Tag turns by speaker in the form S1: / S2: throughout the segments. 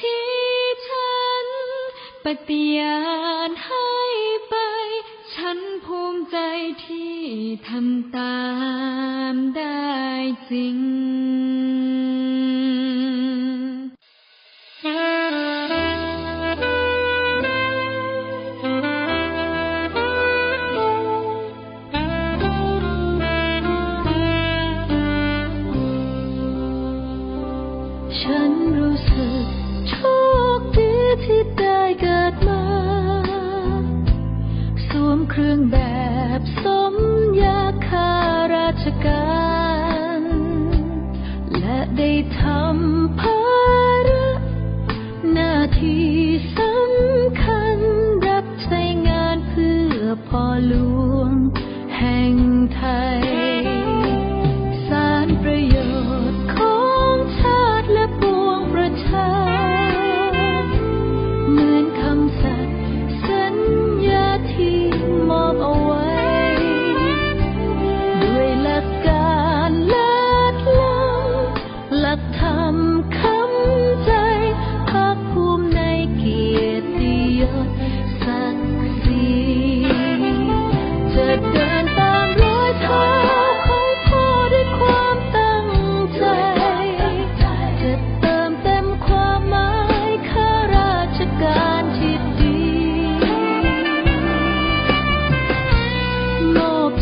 S1: ที่ฉันปฏิญาณให้ไป ฉันภูมิใจที่ทำตามได้จริงฉัน โชคดีที่ได้เกิดมา สวมเครื่องแบบส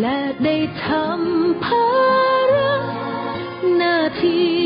S1: และได้ทำภาระหน้าที่